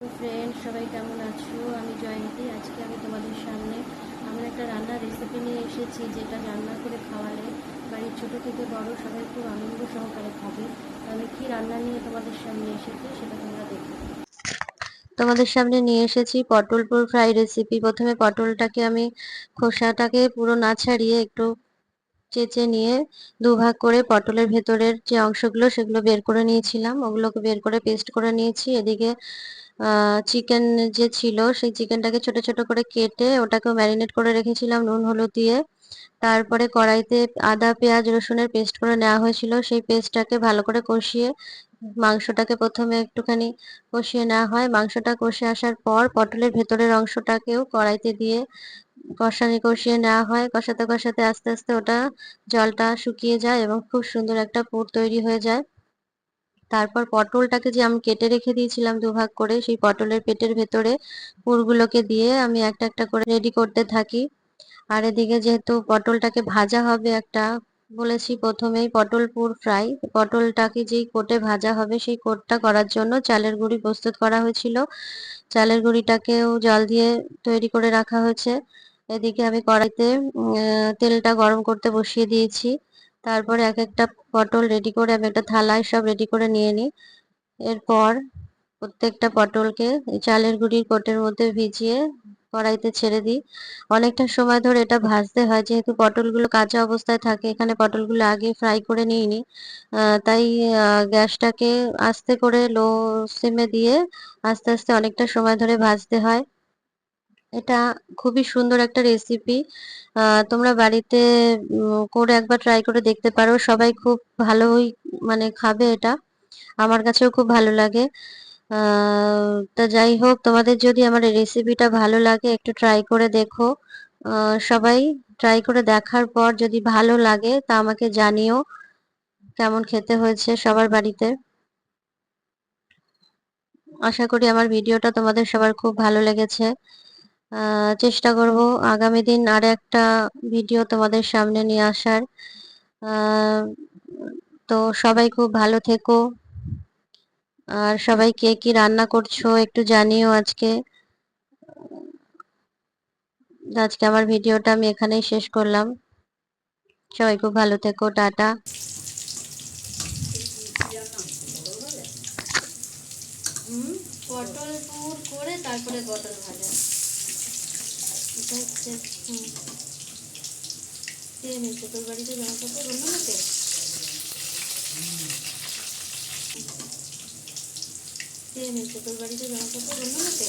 Friend সবাই কেমন আছো? আমি জয়ন্তী, আজকে আমি তোমাদের সামনে আমার একটা রান্নার রেসিপি নিয়ে এসেছি, যেটা রান্না করে খাওয়ালে বাড়ির ছোট থেকে বড় সবাই খুব আনন্দ সহকারে খাবে। আমি কি রান্না নিয়ে তোমাদের সামনে এসেছি সেটা তোমরা দেখো। তোমাদের সামনে নিয়ে এসেছি পটল পুর ফ্রাই রেসিপি প্রথমে পটলটাকে আমি খোসাটাকে পুরো না ছাড়িয়ে একটু চেঁচে নিয়ে দুভাগ করে পটলের ভেতরের যে অংশগুলো, সেগুলো বের করে নিয়েছিলাম। ওগুলোকে বের করে পেস্ট করে নিয়েছি। এদিকে চিকেন যে ছিল, সেই চিকেনটাকে ছোট ছোট করে কেটে ওটাকেও ম্যারিনেট করে রেখেছিলাম নুন, হলুদ দিয়ে। তারপরে কড়াইতে আদা, পেঁয়াজ, রসুনের পেস্ট করে নেওয়া হয়েছিল। সেই পেস্টটাকে ভালো করে কষিয়ে, মাংসটাকে প্রথমে একটুখানি কষিয়ে নেওয়া হয়। মাংসটা কষে আসার পর পটলের ভেতরের অংশটাকেও কড়াইতে দিয়ে কষানি কষিয়ে নেওয়া হয়। কষাতে কষাতে আস্তে আস্তে ওটা জলটা শুকিয়ে যায় এবং খুব সুন্দর একটা পুর তৈরি হয়ে যায়। তারপর পটলটাকে যে আমি কেটে রেখে দিয়েছিলাম দুভাগ করে, সেই পটলের পেটের ভেতরে পুরগুলোকে দিয়ে আমি একটা একটা করে রেডি করতে থাকি। আর এদিকে যেহেতু পটলটাকে ভাজা হবে একটা, বলেছি প্রথমেই পটল পুর ফ্রাই পটলটাকে যেই কোটে ভাজা হবে সেই কোটটা করার জন্য চালের গুঁড়ি প্রস্তুত করা হয়েছিল। চালের গুঁড়িটাকেও জল দিয়ে তৈরি করে রাখা হয়েছে। এদিকে আমি কড়াইতে তেলটা গরম করতে বসিয়ে দিয়েছি। তারপরে এক একটা পটল রেডি করে আমি একটা থালায় সব রেডি করে নিয়ে নিই। এরপর প্রত্যেকটা পটলকে চালের গুঁড়ির কোটের মধ্যে ভিজিয়ে কড়াইতে ছেড়ে দিই। অনেকটা সময় ধরে এটা ভাজতে হয়, যেহেতু পটলগুলো কাঁচা অবস্থায় থাকে, এখানে পটলগুলো আগে ফ্রাই করে নিই। নি তাই গ্যাসটাকে আস্তে করে লো সিমে দিয়ে আস্তে আস্তে অনেকটা সময় ধরে ভাজতে হয়। এটা খুবই সুন্দর একটা রেসিপি তোমরা বাড়িতে করে একবার ট্রাই করে দেখতে পারো। সবাই খুব ভালোই মানে খাবে এটা। আমার কাছেও খুব ভালো লাগে। তা যাই হোক, তোমাদের যদি আমার এই রেসিপিটা ভালো লাগে, একটু ট্রাই করে দেখো। সবাই ট্রাই করে দেখার পর যদি ভালো লাগে, তা আমাকে জানিও কেমন খেতে হয়েছে সবার বাড়িতে। আশা করি আমার ভিডিওটা তোমাদের সবার খুব ভালো লেগেছে। চেষ্টা করব আগামী দিন আর একটা ভিডিও তোমাদের সামনে নিয়ে আসার। তো সবাই খুব ভালো থেকো। আর সবাই কে কি রান্না করছ একটু জানিও আজকে। আজকে আমার ভিডিওটা আমি এখানেই শেষ করলাম। সবাই খুব ভালো থেকো, টাটা। পটল পুর করে তারপরে পটল ভাজা। এটা হচ্ছে কে নিচ্ছে তোর বাড়িতে জামা কাপড় অন্য মতে কে নিচ্ছে তোর বাড়িতে জামা কাপড় অন্য মতে